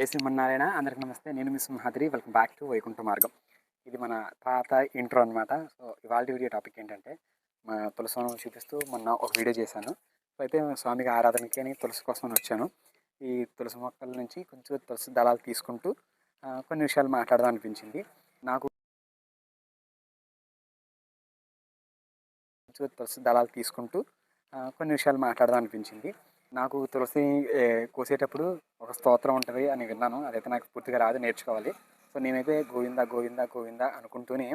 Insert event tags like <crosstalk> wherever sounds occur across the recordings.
జై శ్రీమన్నారాయణ. అందరికీ నమస్తే. నేను miss Simhadri. Welcome back to Vaikuntha Margam. ఇది మన తాత ఇంట్రో అనమాట సో ఇవాళ వీడియో టాపిక్ ఏంటంటే మా తులసివనం చూపిస్తూ మొన్న ఒక వీడియో చేశాను. సో అయితే స్వామికి ఆరాధనకి అని తులసి కోసం వచ్చాను. ఈ తులసి మొక్కల నుంచి కొంచెం తులసి దళాలు తీసుకుంటూ కొన్ని విషయాలు మాట్లాడదాం అనిపించింది. నాకు కొంచెం తులసి దళాలు తీసుకుంటూ కొన్ని విషయాలు మాట్లాడదాం అనిపించింది. నాకు తులసి కోసేటప్పుడు ఒక స్తోత్రం ఉంటుంది అని విన్నాను. అదైతే నాకు పూర్తిగా రాదు నేర్చుకోవాలి. సో నేనైతే గోవింద గోవింద గోవింద అనుకుంటూనే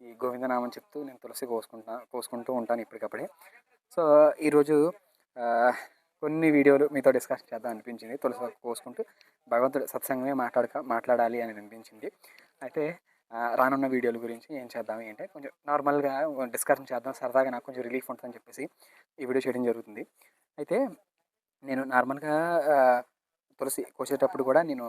ఈ గోవింద నామం చెప్తూ నేను తులసి కోసుకుంటా కోసుకుంటూ ఉంటాను ఇప్పటికప్పుడే. సో ఈరోజు కొన్ని వీడియోలు మీతో డిస్కస్ చేద్దాం అనిపించింది. తులసి కోసుకుంటూ భగవంతుడు సత్సంగమే మాట్లాడక మాట్లాడాలి అని అనిపించింది. అయితే రానున్న వీడియోల గురించి ఏం చేద్దాం అంటే కొంచెం నార్మల్గా డిస్కషన్ చేద్దాం. సరదాగా నాకు కొంచెం రిలీఫ్ ఉంటుందని చెప్పేసి ఈ వీడియో చేయడం జరుగుతుంది. అయితే నేను నార్మల్గా తులసి కోసేటప్పుడు కూడా నేను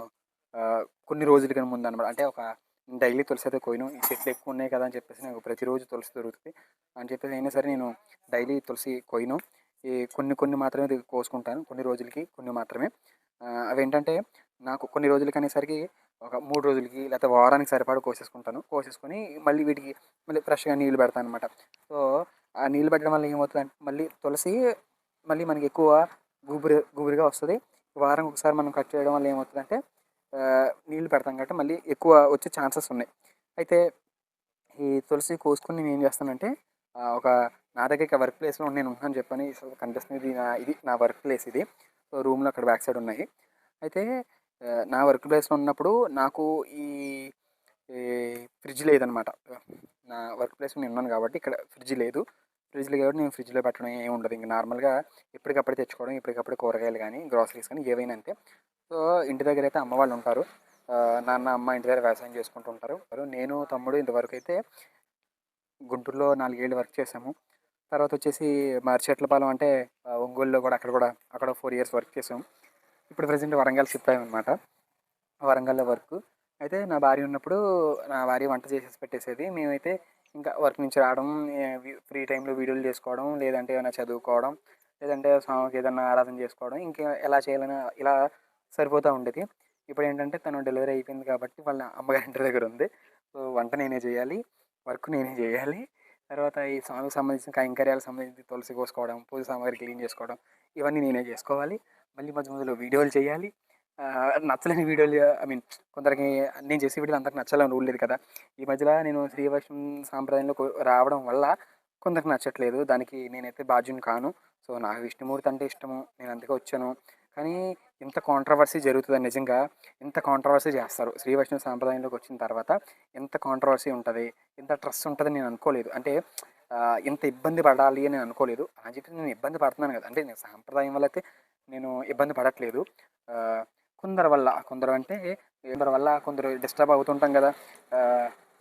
ఆ, కొన్ని రోజులకి ముందు అనమాట అంటే ఒక డైలీ తులసి అయితే కోయను. ఈ చెట్లు ఎక్కువ ఉన్నాయి కదా అని చెప్పేసి నాకు ప్రతిరోజు తులసి దొరుకుతుంది. అని చెప్పేసి అయినా సరే నేను డైలీ తులసి కోయను. ఈ కొన్ని కొన్ని మాత్రమే కోసుకుంటాను. కొన్ని రోజులకి కొన్ని మాత్రమే. అవి అవేంటంటే నాకు కొన్ని రోజులకి అనేసరికి ఒక మూడు రోజులకి లేకపోతే వారానికి సరిపడా కోసేసుకుంటాను. కోసేసుకొని మళ్ళీ వీటికి మళ్ళీ ఫ్రెష్గా నీళ్ళు పెడతాను అనమాట సో ఆ నీళ్ళు పెట్టడం వల్ల ఏమవుతుందంటే మళ్ళీ తులసి మళ్ళీ మనకి ఎక్కువ గుబురు గుబురుగా వస్తుంది. వారం ఒకసారి మనం కట్ చేయడం వల్ల ఏమవుతుందంటే నీళ్ళు నీళ్ళు పెడతాం కాబట్టి మళ్ళీ ఎక్కువ వచ్చే ఛాన్సెస్ ఉన్నాయి. అయితే ఈ తులసి కోసుకొని నేను ఏం చేస్తానంటే ఒక నా దగ్గర వర్క్ ప్లేస్లో నేను ఉన్నాను చెప్పని కనిపిస్తుంది ఇది నా ఇది నా వర్క్ ప్లేస్ ఇది. సో రూమ్లో అక్కడ బ్యాక్ సైడ్ ఉన్నాయి. అయితే నా వర్క్ ప్లేస్లో ఉన్నప్పుడు నాకు ఈ ఈ ఫ్రిడ్జ్ లేదనమాట. నా వర్క్ ప్లేస్లో నేను ఉన్నాను కాబట్టి ఇక్కడ ఫ్రిడ్జ్ లేదు. ఫ్రిడ్జ్లో కాబట్టి నేను ఫ్రిడ్జ్లో పెట్టడం ఏమి ఉండదు. ఇంకా నార్మల్గా ఎప్పటికప్పుడు తెచ్చుకోవడం ఎప్పటికప్పుడు కూరగాయలు కానీ గ్రాసరీస్ కానీ ఏవైనా అంతే. సో ఇంటి దగ్గర అయితే అమ్మ వాళ్ళు ఉంటారు. నాన్న అమ్మ ఇంటి దగ్గర వ్యవసాయం చేసుకుంటూ ఉంటారు. నేను తమ్ముడు ఇంతవరకు అయితే గుంటూరులో నాలుగేళ్ళు వర్క్ చేసాము తర్వాత వచ్చేసి మార్చెట్లపాలెం అంటే ఒంగోలులో కూడా అక్కడ కూడా అక్కడ ఫోర్ ఇయర్స్ వర్క్ చేసాము ఇప్పుడు ప్రజెంట్ వరంగల్ షిఫ్ట్ అయ్యామన్నమాట. వరంగల్లో వర్క్. అయితే నా భార్య ఉన్నప్పుడు నా భార్య వంట చేసేసి పెట్టేసేది. మేమైతే ఇంకా వర్క్ నుంచి రావడం ఫ్రీ టైంలో వీడియోలు చేసుకోవడం లేదంటే ఏమైనా చదువుకోవడం లేదంటే స్వామికి ఏదైనా ఆరాధన చేసుకోవడం ఇంకా ఎలా చేయాలని ఇలా సరిపోతూ ఉండేది. ఇప్పుడు ఏంటంటే తను డెలివరీ అయిపోయింది కాబట్టి వాళ్ళ అమ్మగారి ఇంటి దగ్గర ఉంది. సో వంట నేనే చేయాలి వర్క్ నేనే చేయాలి. తర్వాత ఈ స్వామికి సంబంధించిన కైంకర్యాలకు సంబంధించి తులసి కోసుకోవడం పూజ సామాగ్రి క్లీన్ చేసుకోవడం ఇవన్నీ నేనే చేసుకోవాలి. మళ్ళీ మధ్య మధ్యలో వీడియోలు చేయాలి. నచ్చలేని వీడియోలు ఐ మీన్ కొందరికి నేను చేసే వీడియోలు అందరికి నచ్చాలని రూల్ లేదు కదా. ఈ మధ్యలో నేను శ్రీ వైష్ణవ సాంప్రదాయంలో రావడం వల్ల కొందరికి నచ్చట్లేదు. దానికి నేనైతే బాధ్యుని కాను. సో నాకు విష్ణుమూర్తి అంటే ఇష్టము. నేను అందుకే వచ్చాను. కానీ ఇంత కాంట్రవర్సీ జరుగుతుంది నిజంగా ఇంత కాంట్రవర్సీ చేస్తారు. శ్రీ వైష్ణవ సాంప్రదాయంలోకి వచ్చిన తర్వాత ఎంత కాంట్రవర్సీ ఉంటుంది ఎంత ట్రస్ట్ ఉంటుంది నేను అనుకోలేదు. అంటే ఇంత ఇబ్బంది పడాలి అని నేను అనుకోలేదు. అని చెప్పి నేను ఇబ్బంది పడుతున్నాను కదా. అంటే నేను సాంప్రదాయం వల్ల అయితే నేను ఇబ్బంది పడట్లేదు. కొందరు వల్ల కొందరు అంటే కొందరు వల్ల కొందరు డిస్టర్బ్ అవుతుంటాం కదా.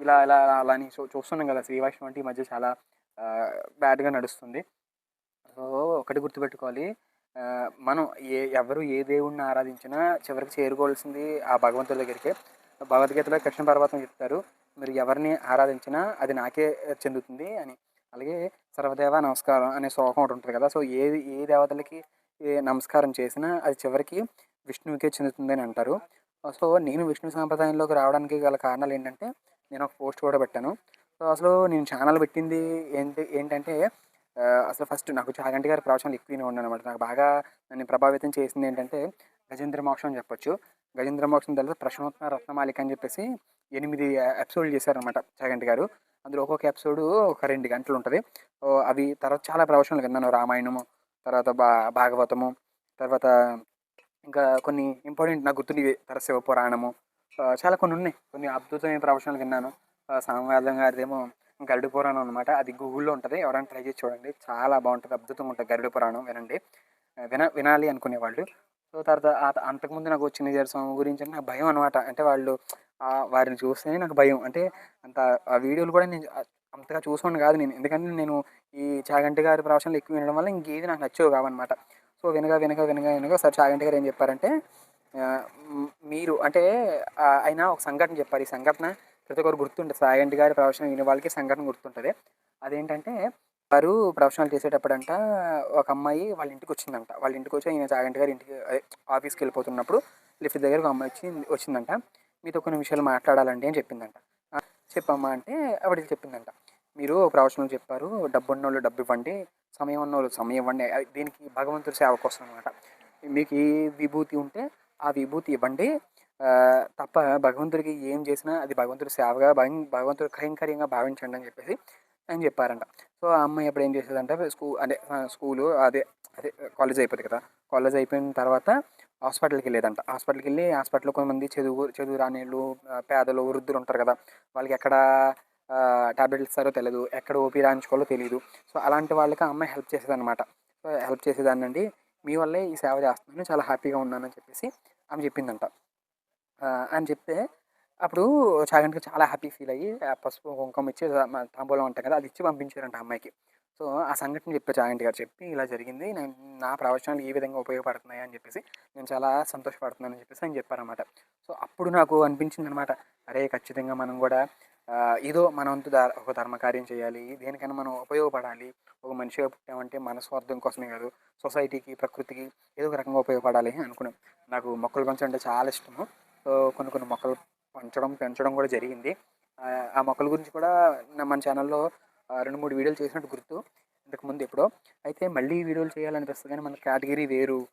ఇలా ఇలా అలా అని చూ చూస్తున్నాం కదా. శ్రీ వైష్ణవ్ అంటే ఈ మధ్య చాలా బ్యాడ్గా నడుస్తుంది. సో ఒకటి గుర్తుపెట్టుకోవాలి. మనం ఏ ఎవరు ఏ దేవుడిని ఆరాధించినా చివరికి చేరుకోవాల్సింది ఆ భగవంతుడి దగ్గరికే. భగవద్గీతలో కృష్ణ పర్వతం చెప్తారు మీరు ఎవరిని ఆరాధించినా అది నాకే చెందుతుంది అని. అలాగే సర్వదేవ నమస్కారం అనే శ్లోకం ఒకటి ఉంటుంది కదా. సో ఏది ఏ దేవతలకి ఏ నమస్కారం చేసినా అది చివరికి విష్ణువుకే చెందుతుంది అని అంటారు. సో నేను విష్ణు సాంప్రదాయంలోకి రావడానికి గల కారణాలు ఏంటంటే నేను ఒక పోస్ట్ కూడా పెట్టాను. సో అసలు నేను ఛానల్ పెట్టింది ఏంటి ఏంటంటే అసలు ఫస్ట్ నాకు చాగంటి గారి ప్రవచనాలు ఎక్కువనే ఉన్నాను అనమాట నాకు బాగా నన్ను ప్రభావితం చేసింది ఏంటంటే గజేంద్ర మోక్షం అని చెప్పొచ్చు. గజేంద్ర మోక్షం తర్వాత ప్రశ్నోత్తర రత్నమాలిక అని చెప్పేసి ఎనిమిది ఎపిసోడ్లు చేశారనమాట చాగంటి గారు. అందులో ఒక్కొక్క ఎపిసోడ్ ఒక రెండు గంటలు ఉంటుంది. అవి తర్వాత చాలా ప్రవచనాలు విన్నాను. రామాయణము తర్వాత బా భాగవతము తర్వాత ఇంకా కొన్ని ఇంపార్టెంట్ నాకు గుర్తున్నవి తరశివ పురాణము. చాలా కొన్ని ఉన్నాయి. కొన్ని అద్భుతమైన ప్రవచనాలు విన్నాను. సామవేదం గారిదేమో గరుడు పురాణం అనమాట అది గూగుల్లో ఉంటుంది. ఎవరైనా ట్రై చేసి చూడండి. చాలా బాగుంటుంది. అద్భుతంగా ఉంటుంది. గరుడ పురాణం వినండి. విన వినాలి అనుకునేవాళ్ళు. సో తర్వాత అంతకుముందు నాకు వచ్చిన స్వామి గురించి అంటే నాకు భయం అనమాట అంటే వాళ్ళు వారిని చూస్తేనే నాకు భయం. అంటే అంత ఆ వీడియోలు కూడా నేను అంతగా చూసుకోండి కాదు నేను. ఎందుకంటే నేను ఈ చాగంటి గారి ప్రవచనాలు ఎక్కువ వినడం వల్ల ఇంకేది నాకు నచ్చేవి కావన్నమాట. సో వినగా వినగా వినగా వినగా సార్ చాగంటి గారు ఏం చెప్పారంటే మీరు అంటే ఆయన ఒక సంఘటన చెప్పారు. ఈ సంఘటన ప్రతి ఒక్కరు గుర్తుంటుంది. చాగంటి గారి ప్రొఫెషనల్ వినే వాళ్ళకి సంఘటన గుర్తుంటుంది. అదేంటంటే వారు ప్రొఫెషనల్ చేసేటప్పుడంట ఒక అమ్మాయి వాళ్ళ ఇంటికి వచ్చిందంట. వాళ్ళ ఇంటికి వచ్చి ఈయన చాగంటి గారి ఇంటికి ఆఫీస్కి వెళ్ళిపోతున్నప్పుడు లిఫ్ట్ దగ్గర ఒక అమ్మాయి వచ్చి వచ్చిందంట. మీతో కొన్ని విషయాలు మాట్లాడాలండి అని చెప్పిందంట. చెప్పమ్మా అంటే ఆవిడ చెప్పిందంట. మీరు ప్రవచనం చెప్పారు డబ్బు ఉన్న వాళ్ళు డబ్బు ఇవ్వండి సమయం ఉన్న వాళ్ళు సమయం ఇవ్వండి అది దీనికి భగవంతుడి సేవ కోసం అనమాట మీకు ఏ విభూతి ఉంటే ఆ విభూతి ఇవ్వండి. తప్ప భగవంతుడికి ఏం చేసినా అది భగవంతుడి సేవగా భగ- భగవంతుడి కైంకర్యంగా భావించండి అని చెప్పేసి అని చెప్పారంట. సో ఆ అమ్మాయి అప్పుడు ఏం చేసేదంటే స్కూల్ అదే స్కూలు అదే అదే కాలేజ్ అయిపోతుంది కదా కాలేజ్ అయిపోయిన తర్వాత హాస్పిటల్కి వెళ్ళేదంట. హాస్పిటల్కి వెళ్ళి హాస్పిటల్లో కొంతమంది చదువు చదువు రానిళ్ళు పేదలు వృద్ధులు ఉంటారు కదా వాళ్ళకి ఎక్కడ టాబ్లెట్లు ఇస్తారో తెలియదు ఎక్కడ ఓపీ రాయించుకోవాలో తెలియదు సో అలాంటి వాళ్ళకి ఆ అమ్మాయి హెల్ప్ చేసేదన్నమాట. సో హెల్ప్ చేసేదాన్నండి మీ వల్లే ఈ సేవ చేస్తున్నాను చాలా హ్యాపీగా ఉన్నానని చెప్పేసి ఆమె చెప్పిందంట. అని చెప్తే అప్పుడు చాగంటికి చాలా హ్యాపీ ఫీల్ అయ్యి ఆ పసుపు కుంకుమ ఇచ్చి తాంబూలం అంటాం కదా అది ఇచ్చి పంపించారంట అమ్మాయికి. సో ఆ సంఘటన చెప్పారు చాగంటి గారు చెప్పి ఇలా జరిగింది నేను నా ప్రవచనాలు ఈ విధంగా ఉపయోగపడుతున్నాయి అని చెప్పేసి నేను చాలా సంతోషపడుతున్నాను అని చెప్పేసి ఆయన చెప్పారన్నమాట. సో అప్పుడు నాకు అనిపించింది అనమాట అరే ఖచ్చితంగా మనం కూడా ఏదో మన వంతు దా- ఒక ధర్మకార్యం చేయాలి దేనికైనా మనం ఉపయోగపడాలి. ఒక మనిషిగా పుట్టామంటే మన స్వార్థం కోసమే కాదు సొసైటీకి ప్రకృతికి ఏదో ఒక రకంగా ఉపయోగపడాలి అని అనుకున్నాం. నాకు మొక్కలు పెంచడం అంటే చాలా ఇష్టము. సో కొన్ని కొన్ని మొక్కలు పెంచడం పెంచడం కూడా జరిగింది. ఆ, మొక్కల గురించి కూడా నా- మన ఛానల్లో రెండు మూడు వీడియోలు చేసినట్టు గుర్తు. ఇంతకుముందు ఎప్పుడో. అయితే మళ్ళీ వీడియోలు చేయాలనిపిస్తుంది కానీ మన కేటగిరీ వేరు.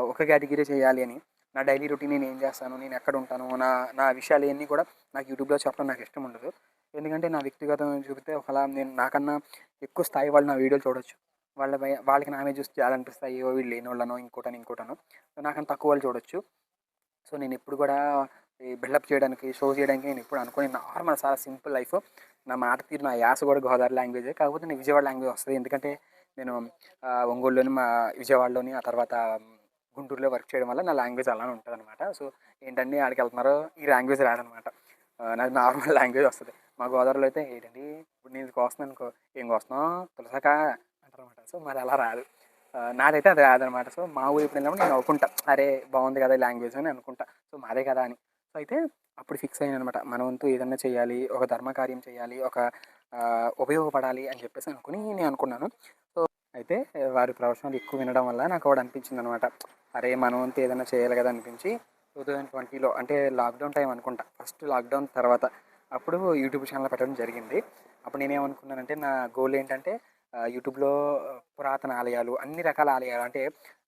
ఒక కేటగిరీ చేయాలి అని. నా డైలీ రొటీన్ నేను ఏం చేస్తాను? నేను ఎక్కడ ఉంటాను? నా నా విషయాలు ఇవన్నీ కూడా నాకు యూట్యూబ్లో చెప్పడం నాకు ఇష్టం ఉండదు. ఎందుకంటే నా వ్యక్తిగతం చూపితే ఒకలా నేను నాకన్నా ఎక్కువ స్థాయి వాళ్ళు నా వీడియోలు చూడొచ్చు. వాళ్ళ వాళ్ళకి నా మీద చూసి చేయాలనిపిస్తాయి ఏవో వీళ్ళు లేని వాళ్ళనో ఇంకోటను ఇంకోటనో. నాకన్నా తక్కువ వాళ్ళు చూడొచ్చు. సో నేను ఎప్పుడు కూడా బిల్డప్ చేయడానికి షో చేయడానికి నేను ఎప్పుడు అనుకోని. నార్మల్ చాలా సింపుల్ లైఫ్. నా మాట తీరు నా యాస కూడా గోదావరి లాంగ్వేజ్. కాకపోతే నేను విజయవాడ లాంగ్వేజ్ వస్తుంది. ఎందుకంటే నేను ఒంగోలులోని మా విజయవాడలోని ఆ తర్వాత గుంటూరులో వర్క్ చేయడం వల్ల నా లాంగ్వేజ్ అలానే ఉంటుంది అనమాట సో ఏంటండి ఆడికి వెళ్తున్నారో ఈ లాంగ్వేజ్ రాదనమాట నాది నార్మల్ లాంగ్వేజ్ వస్తుంది. మా గోదావరిలో అయితే ఏంటండి ఇప్పుడు నేను కోస్తున్నాను అనుకో ఏం కోస్తున్నావు? తులసాక అంటారనమాట సో మరి అలా రాదు. నాదైతే అది రాదనమాట సో మా ఊరు ఇప్పుడు వెళ్ళినప్పుడు నేను అనుకుంటా అరే బాగుంది కదా లాంగ్వేజ్ అని అనుకుంటా. సో మాదే కదా అని. సో అయితే అప్పుడు ఫిక్స్ అయ్యాను అనమాట మన వంతు ఏదన్నా చేయాలి ఒక ధర్మకార్యం చేయాలి ఒక ఉపయోగపడాలి అని చెప్పేసి అనుకుని నేను అనుకున్నాను. సో అయితే వారి ప్రవచనాలు ఎక్కువ వినడం వల్ల నాకు వాడు అనిపించింది అనమాట అరే మనం అంతా ఏదైనా చేయాలి కదా అనిపించి టూ థౌజండ్ ట్వంటీలో అంటే లాక్డౌన్ టైం అనుకుంటా ఫస్ట్ లాక్డౌన్ తర్వాత అప్పుడు యూట్యూబ్ ఛానల్ పెట్టడం జరిగింది. అప్పుడు నేనేమనుకున్నానంటే నా గోల్ ఏంటంటే యూట్యూబ్లో పురాతన ఆలయాలు అన్ని రకాల ఆలయాలు అంటే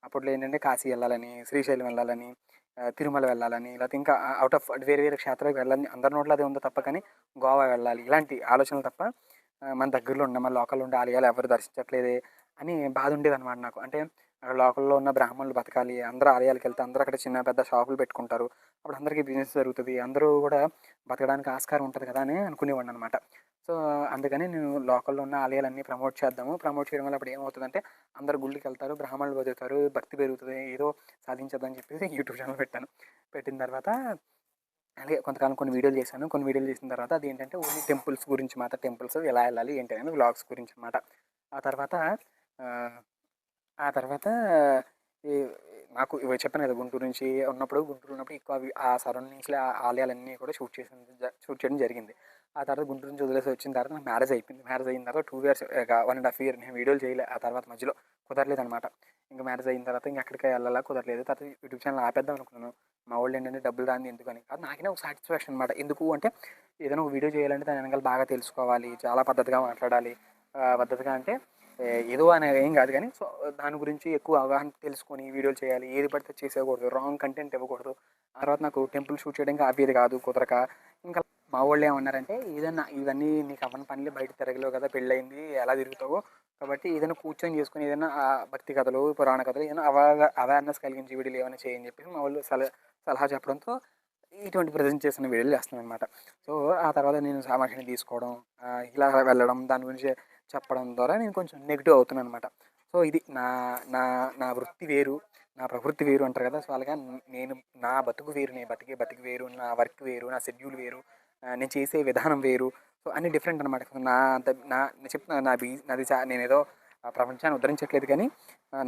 అప్పట్లో ఏంటంటే కాశీ వెళ్ళాలని శ్రీశైలం వెళ్ళాలని తిరుమల వెళ్ళాలని లేకపోతే ఇంకా అవుట్ ఆఫ్ వేరే వేరే క్షేత్రాలకు వెళ్ళాలని అందరి నోట్లో అదే ఉందో తప్ప కానీ గోవా వెళ్ళాలి ఇలాంటి ఆలోచనలు తప్ప మన దగ్గరలో ఉన్న మన లోకల్లో ఉండే ఆలయాలు ఎవరు దర్శించట్లేదే అని బాధ ఉండేది అనమాట నాకు. అంటే అక్కడ లోకల్లో ఉన్న బ్రాహ్మణులు బతకాలి అందరూ ఆలయాలకు వెళ్తే అందరూ అక్కడ చిన్న పెద్ద షాపులు పెట్టుకుంటారు. అప్పుడు అందరికీ బిజినెస్ జరుగుతుంది. అందరూ కూడా బతకడానికి ఆస్కారం ఉంటుంది కదా అని అనుకునేవాడిని అనమాట సో అందుకని నేను లోకల్లో ఉన్న ఆలయాలన్నీ ప్రమోట్ చేద్దాము. ప్రమోట్ చేయడం వల్ల అప్పుడు ఏమవుతుందంటే అందరు గుళ్ళకి వెళ్తారు బ్రాహ్మణులు బతుకుతారు భక్తి పెరుగుతుంది ఏదో సాధించద్దని చెప్పేసి <laughs> యూట్యూబ్ ఛానల్ పెట్టాను. పెట్టిన తర్వాత అలాగే కొంతకాలం కొన్ని వీడియోలు చేశాను. కొన్ని వీడియోలు చేసిన తర్వాత అది ఏంటంటే ఓన్లీ టెంపుల్స్ గురించి మాట టెంపుల్స్ ఎలా వెళ్ళాలి ఏంటి అనేది వ్లాగ్స్ గురించి అనమాట ఆ తర్వాత ఆ, తర్వాత నాకు ఇవి చెప్పాను కదా గుంటూరు నుంచి ఉన్నప్పుడు గుంటూరు ఉన్నప్పుడు ఎక్కువ ఆ సరౌండింగ్స్లో ఆ ఆలయాలన్నీ కూడా షూట్ చేసిన షూట్ చేయడం జరిగింది. ఆ తర్వాత గుంటూరు నుంచి వదిలేసి వచ్చిన తర్వాత నాకు మ్యారేజ్ అయిపోయింది. మ్యారేజ్ అయిన తర్వాత two years one and half year నేను వీడియోలు చేయలే. ఆ తర్వాత మధ్యలో కుదరలేదు అనమాట ఇంకా మ్యారేజ్ అయిన తర్వాత ఇంకా ఎక్కడికి వెళ్ళాలా కుదరలేదు. తర్వాత యూట్యూబ్ ఛానల్ ఆపేద్దాం అనుకున్నాను. మా వాళ్ళు ఏంటంటే డబ్బులు రాని ఎందుకని కాదు. నాకనే ఒక సాటిస్ఫాక్షన్ అనమాట ఎందుకు అంటే ఏదైనా ఒక వీడియో చేయాలంటే దాని వెనకాల బాగా తెలుసుకోవాలి. చాలా పద్ధతిగా మాట్లాడాలి. పద్ధతిగా అంటే ఏదో అనే ఏం కాదు కానీ సో దాని గురించి ఎక్కువ అవగాహన తెలుసుకొని వీడియోలు చేయాలి ఏది పడితే చేసేయకూడదు రాంగ్ కంటెంట్ ఇవ్వకూడదు. ఆ తర్వాత నాకు టెంపుల్ షూట్ చేయడానికి ఆపేది కాదు కుదరక. ఇంకా మా వాళ్ళు ఏమన్నారంటే ఏదన్నా ఇవన్నీ నీకు అవ్వని పనులు బయట తిరగలేవు కదా పెళ్ళయింది ఎలా తిరుగుతావో? కాబట్టి ఏదైనా కూర్చొని చేసుకుని ఏదైనా భక్తి కథలు పురాణ కథలు ఏదైనా అవగా అవేర్నెస్ కలిగించి వీడియోలు ఏమైనా చేయని చెప్పేసి మా వాళ్ళు సలహా సలహా చెప్పడంతో ఇటువంటి ప్రజెంట్ చేసిన వీడియోలు చేస్తున్నాను అనమాట సో ఆ తర్వాత నేను సామాగ్రిని తీసుకోవడం ఇలా వెళ్ళడం దాని గురించి చెప్పడం ద్వారా నేను కొంచెం నెగిటివ్ అవుతున్నాను అనమాట సో ఇది నా నా నా వృత్తి వేరు నా ప్రవృత్తి వేరు అంటారు కదా సో అలాగా నేను నా బతుకు వేరు నేను బతికే బతికి వేరు నా వర్క్ వేరు నా షెడ్యూల్ వేరు నేను చేసే విధానం వేరు సో అన్ని డిఫరెంట్ అనమాట నా అంత నా నేను చెప్తున్నా నా బీ నాది నేను ఏదో ప్రపంచాన్ని ఉద్ధరించట్లేదు కానీ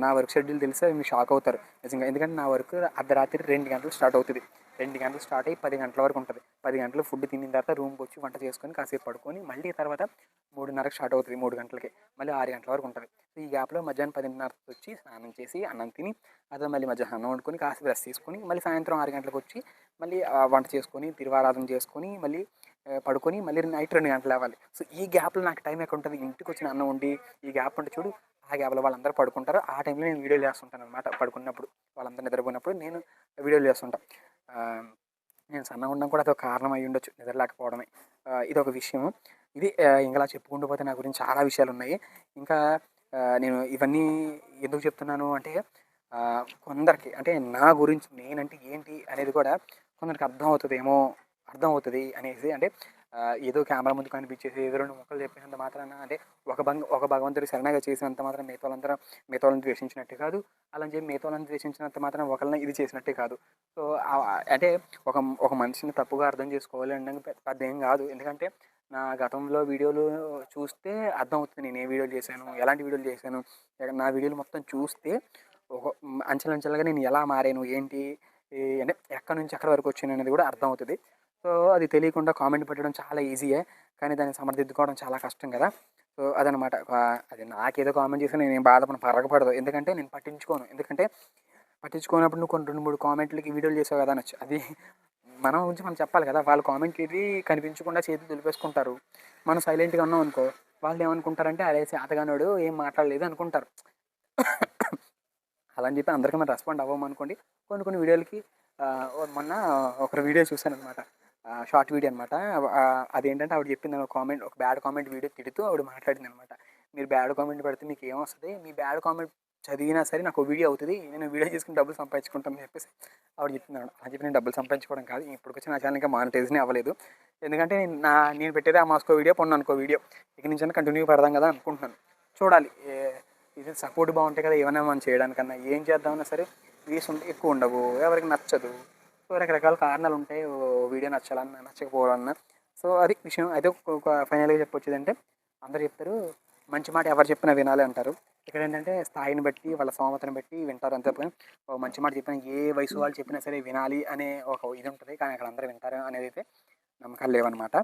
నా వర్క్ షెడ్యూల్ తెలిస్తే మీరు షాక్ అవుతారు. నిజంగా. ఎందుకంటే నా వర్క్ అర్ధరాత్రి రెండు గంటలు స్టార్ట్ అవుతుంది. రెండు గంటలు స్టార్ట్ అయ్యి పది గంటల వరకు ఉంటుంది. పది గంటలు ఫుడ్ తిన్న తర్వాత రూమ్కి వచ్చి వంట చేసుకొని కాసేపు పడుకొని మళ్ళీ తర్వాత మూడున్నరకు స్టార్ట్ అవుతుంది మూడు గంటలకి. మళ్ళీ ఆరు గంటల వరకు ఉంటుంది. సో ఈ గ్యాప్లో మధ్యాహ్నం పదిన్నరకు వచ్చి స్నానం చేసి అన్నం తిని అదే మళ్ళీ మధ్యాహ్నం అన్నం వండుకొని కాసేపు రెస్ట్ తీసుకొని మళ్ళీ సాయంత్రం ఆరు గంటలకు వచ్చి మళ్ళీ వంట చేసుకొని తిరువారాధన చేసుకొని మళ్ళీ పడుకొని మళ్ళీ నైట్ రెండు గంటలు అవ్వాలి సో ఈ గ్యాప్లో నాకు టైం ఎక్కడ ఉంటుంది? ఇంటికి వచ్చిన అన్నం ఉండి ఈ గ్యాప్ ఉంటే చూడు ఆ గ్యాప్లో వాళ్ళందరూ పడుకుంటారు. ఆ టైంలో నేను వీడియోలు చేస్తుంటాను అనమాట పడుకున్నప్పుడు. వాళ్ళందరూ నిద్రపోయినప్పుడు నేను వీడియోలు చేస్తుంటాను నేను సన్నగా ఉండడం కూడా అదొక కారణం అయి ఉండొచ్చు నిద్రలేకపోవడమే ఇది ఒక విషయం ఇది ఇంకా చెప్పుకుంటూ పోతే నా గురించి చాలా విషయాలు ఉన్నాయి ఇంకా నేను ఇవన్నీ ఎందుకు చెప్తున్నాను అంటే కొందరికి అంటే నా గురించి నేనంటే ఏంటి అనేది కూడా కొందరికి అర్థం అవుతుందేమో అర్థం అవుతుంది అనేసి అంటే ఏదో కెమెరా ముందు కనిపించేసి ఏదో రెండు మొక్కలు చెప్పినంత మాత్రాన అంటే ఒక భంగ ఒక భగవంతుడు శరణగా చేసినంత మాత్రం మిగతా వాళ్ళందరూ మిగతా వాళ్ళని కాదు. అలా అని చెప్పి మిగతా వాళ్ళని ద్వేషించినంత మాత్రం ఒకళ్ళని ఇది చేసినట్టే కాదు. సో అంటే ఒక ఒక మనిషిని తప్పుగా అర్థం చేసుకోవాలి అంటే పెద్ద పెద్ద ఏం కాదు. ఎందుకంటే నా గతంలో వీడియోలు చూస్తే అర్థం అవుతుంది. నేను ఏ వీడియోలు చేశాను ఎలాంటి వీడియోలు చేశాను. నా వీడియోలు మొత్తం చూస్తే ఒక అంచెలంచెలుగా నేను ఎలా మారాను ఏంటి అంటే ఎక్కడి నుంచి ఎక్కడి వరకు వచ్చాను అనేది కూడా అర్థమవుతుంది సో అది తెలియకుండా కామెంట్ పెట్టడం చాలా ఈజీయే. కానీ దాన్ని సమర్థిద్దుకోవడం చాలా కష్టం కదా. సో అదనమాట. అది నాకేదో కామెంట్ చేస్తే నేను ఏం పరగపడదు. ఎందుకంటే నేను పట్టించుకోను. ఎందుకంటే పట్టించుకోనప్పుడు నువ్వు కొన్ని రెండు మూడు కామెంట్లకి వీడియోలు చేసావు కదా అనొచ్చు. అది మనం గురించి మనం చెప్పాలి కదా. వాళ్ళ కామెంట్ ఇది కనిపించకుండా చేతులు దులిపేసుకుంటారు. మనం సైలెంట్గా ఉన్నాం అనుకో వాళ్ళు ఏమనుకుంటారంటే అదే శాతగానోడు ఏం మాట్లాడలేదు అనుకుంటారు. అలా అని చెప్పి అందరికీ మనం రెస్పాండ్ అవ్వమనుకోండి. కొన్ని కొన్ని వీడియోలకి మొన్న ఒక వీడియో చూశాను అనమాట షార్ట్ వీడియో అనమాట అదేంటంటే ఆవిడ చెప్పింది ఒక కామెంట్ ఒక బ్యాడ్ కామెంట్ వీడియో తిడుతూ ఆవిడ మాట్లాడింది అనమాట మీరు బ్యాడ్ కామెంట్ పెడితే మీకు ఏమొస్తుంది? మీ బ్యాడ్ కామెంట్ చదివినా సరే నాకు వీడియో అవుతుంది. నేను వీడియో చేసుకుని డబ్బులు సంపాదించుకుంటాను అని చెప్పేసి ఆవిడ చెప్తున్నాడు అని చెప్పి నేను డబ్బులు సంపాదించుకోవడం కాదు. ఇప్పుడు వచ్చి నా ఛానల్ ఇంకా మానిటైజ్నే అవ్వలేదు ఎందుకంటే నేను నా నేను పెట్టేది ఆ మాస్కో వీడియో పొన్న అనుకో వీడియో. ఇక నుంచి కంటిన్యూ పెడదాం కదా అనుకుంటున్నాను. చూడాలి. ఇది సపోర్ట్ బాగుంటాయి కదా ఏమైనా మనం చేయడానికన్నా ఏం చేద్దామన్నా సరే వ్యూస్ ఉంటే ఎక్కువ ఉండవు. ఎవరికి నచ్చదు. సో రకరకాల కారణాలు ఉంటాయి. ఓ వీడియో నచ్చాలన్నా నచ్చకపోవాలన్నా. సో అది విషయం. అయితే ఒక ఫైనల్గా చెప్పొచ్చేది అంటే అందరు చెప్తారు మంచి మాట ఎవరు చెప్పినా వినాలి అంటారు. ఇక్కడ ఏంటంటే స్థాయిని బట్టి వాళ్ళ సోమతను బట్టి వింటారు అంతే మంచి మాట చెప్పిన ఏ వయసు వాళ్ళు చెప్పినా సరే వినాలి అనే ఒక ఇది ఉంటుంది. కానీ అక్కడ అందరూ వింటారు అనేది అయితే నమ్మకాలు లేవన్నమాట.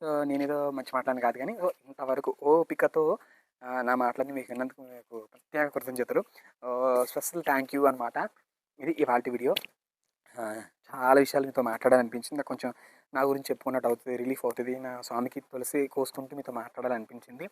సో నేనేదో మంచి మాట్లాడి కాదు కానీ ఓ ఇంతవరకు ఓపికతో నా మాటలన్నీ మీకు విన్నందుకు మీకు ప్రత్యేక కృతజ్ఞతలు. స్పెషల్ థ్యాంక్ యూ అనమాట ఇది ఇవాళ వీడియో. చాలా విషయాలు మీతో మాట్లాడాలనిపించింది. కొంచెం నా గురించి చెప్పుకున్నట్టు అవుతుంది రిలీఫ్ అవుతుంది. నా స్వామికి తులసి కోసుకుంటూ మీతో మాట్లాడాలనిపించింది.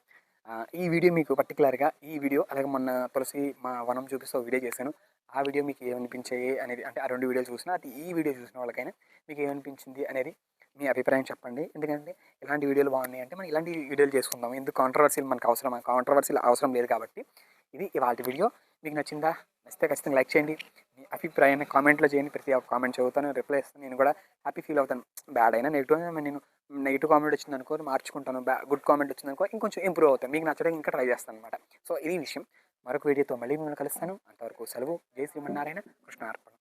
ఈ వీడియో మీకు పర్టికులర్గా ఈ వీడియో అలాగే మొన్న తులసి మా వనం చూపిస్తూ వీడియో చేశాను. ఆ వీడియో మీకు ఏమనిపించాయి అనేది అంటే ఆ రెండు వీడియోలు చూసినా అది ఈ వీడియో చూసిన వాళ్ళకైనా మీకు ఏమనిపించింది అనేది మీ అభిప్రాయం చెప్పండి. ఎందుకంటే ఇలాంటి వీడియోలు బాగున్నాయి అంటే మనం ఇలాంటి వీడియోలు చేసుకుందాం. ఎందుకు కాంట్రవర్సీలు మనకు అవసరం కాంట్రవర్సీలు అవసరం లేదు కాబట్టి ఇది ఇవాళ వీడియో. మీకు నచ్చిందా? నచ్చితే ఖచ్చితంగా లైక్ చేయండి. మీ అభిప్రాయాన్ని కామెంట్లో చేయండి. ప్రతి ఒక్క కామెంట్ చదువుతాను రిప్లై ఇస్తాను నేను కూడా హ్యాపీ ఫీల్ అవుతాను. బ్యాడ్ అయినా నెగిటివ్ అయినా నేను నెగిటివ్ కామెంట్ వచ్చింది అనుకో మార్చుకుంటాను. బ్యా గుడ్ కామెంట్ వచ్చింది అనుకో ఇంకొంచెం ఇంప్రూవ్ అవుతాను. మీకు నచ్చడానికి ఇంకా ట్రై చేస్తాను అనమాట సో ఇది విషయం. మరొక వీడియోతో మళ్ళీ మిమ్మల్ని కలుస్తాను. అంతవరకు సెలవు. జై శ్రీమన్నారాయణ కృష్ణ అర్పణ